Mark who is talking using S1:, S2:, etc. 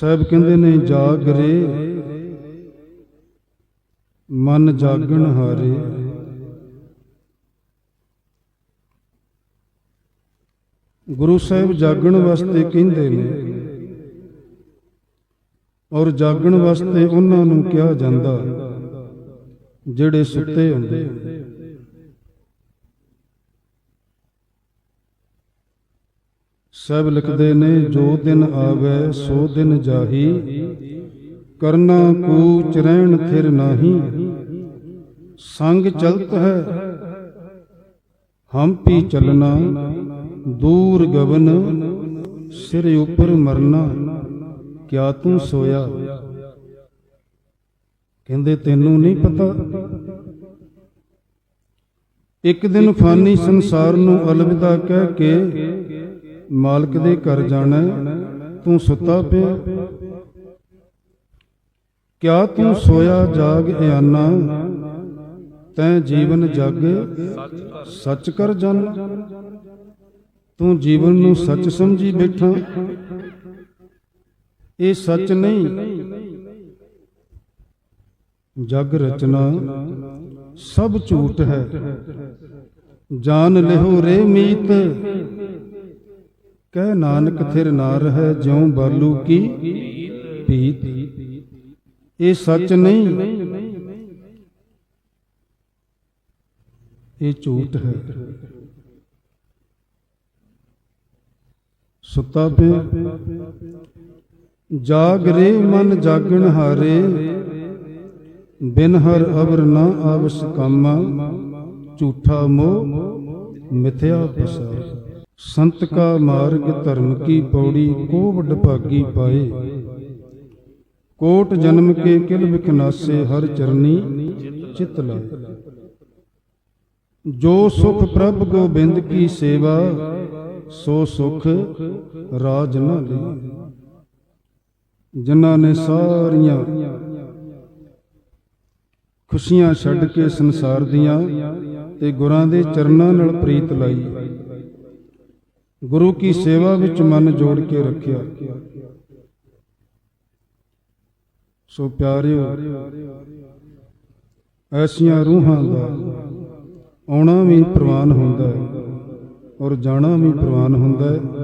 S1: ਸਾਹਿਬ ਕਹਿੰਦੇ ਨੇ ਜਾਗ ਮਨ ਜਾਗਣ ਹਾਰੇ। ਗੁਰੂ ਸਾਹਿਬ ਜਾਗਣ ਵਾਸਤੇ ਕਹਿੰਦੇ ਨੇ ਔਰ ਜਾਗਣ ਵਾਸਤੇ ਉਹਨਾਂ ਨੂੰ ਕਿਹਾ ਜਾਂਦਾ, ਜਿਹੜੇ ਸੁੱਤੇ ਹੁੰਦੇ। ਸਭ ਲਿਖਦੇ ਨੇ, ਜੋ ਦਿਨ ਆਵੇ ਸੋ ਦਿਨ ਜਾਹੀ। ਕਰਨਾ ਕੂਚ ਰਹਿਣ ਥਿਰ ਨਾਹੀ। ਸੰਗ ਚਲਤ ਹੈ, ਹਮ ਪੀ ਚਲਨਾ। ਦੂਰ ਗਵਨ, ਸਿਰ ਉਪਰ ਮਰਨਾ। ਕਿਆ ਤੂੰ ਸੋਇਆ? ਕਹਿੰਦੇ ਤੈਨੂੰ ਨਹੀਂ ਪਤਾ। ਇੱਕ ਦਿਨ ਫਾਨੀ ਸੰਸਾਰ ਨੂੰ ਅਲਵਿਦਾ ਕਹਿ ਕੇ ਮਾਲਕ ਦੇ ਘਰ ਜਾਣਾ ਤੂੰ ਸੁੱਤਾ ਪਿਆ। ਕਿਆ ਤੂੰ ਸੋਇਆ ਜਾਗ ਇਆਨਾ? ਤੈਂ ਜੀਵਨ ਜਗ, ਸੱਚ ਕਰ ਜਾਣ ਤੂੰ ਜੀਵਨ ਨੂੰ ਸੱਚ ਸਮਝੀ ਬੈਠਾ। ਇਹ ਸੱਚ ਨਹੀਂ। ਜਗ ਰਚਨਾ ਸਭ ਝੂਠ ਹੈ। ਜਾਨ ਲਿਹੋ ਰੇ ਮੀਤ। ਕਹਿ ਨਾਨਕ ਥਿਰ ਨਾਰ ਹੈ ਜਿਉ ਬਾਲੂ ਕੀ? ਪੀਤ ਇਹ ਸੱਚ ਨਹੀਂ। ਇਹ ਝੂਠ ਹੈ। ਸੁੱਤਾ ਪਿਆ ਜਾਗ ਰੇ ਮਨ ਜਾਗਣ ਹਾਰੇ। ਬਿਨ ਹਰ ਅਵਰ ਨਾ ਆਵਸ ਕਾਮਾ। ਝੂਠਾ ਮੋਹ ਮਿਥਿਆ ਪਸਾਰ। ਸੰਤ ਕਾ ਮਾਰਗ ਧਰਮ ਕੀ ਪੌੜੀ ਕੋ ਵਡ ਭਾਗੀ ਪਾਏ। ਕੋਟ ਜਨਮ ਕੇ ਕਿਲ ਵਿਖਨਾਸੇ ਹਰ ਚਰਨੀ ਚਿਤ ਲਾਏ। ਜੋ ਸੁਖ ਪ੍ਰਭ ਗੋਬਿੰਦ ਕੀ ਸੇਵਾ, ਸੋ ਸੁਖ ਰਾਜ ਨਾ ਲਈ ਜਿਨ੍ਹਾਂ ਨੇ ਸਾਰੀਆਂ ਖੁਸ਼ੀਆਂ ਛੱਡ ਕੇ ਸੰਸਾਰ ਦੀਆਂ ਤੇ ਗੁਰਾਂ ਦੇ ਚਰਨਾਂ ਨਾਲ ਪ੍ਰੀਤ ਲਾਈ। ਗੁਰੂ ਕੀ ਸੇਵਾ ਵਿੱਚ ਮਨ ਜੋੜ ਕੇ ਰੱਖਿਆ। ਸੋ ਪਿਆਰਿਓ, ਐਸੀਆਂ ਰੂਹਾਂ ਦਾ ਆਉਣਾ ਵੀ ਪ੍ਰਵਾਨ ਹੁੰਦਾ ਹੈ ਔਰ ਜਾਣਾ ਵੀ ਪ੍ਰਵਾਨ ਹੁੰਦਾ ਹੈ।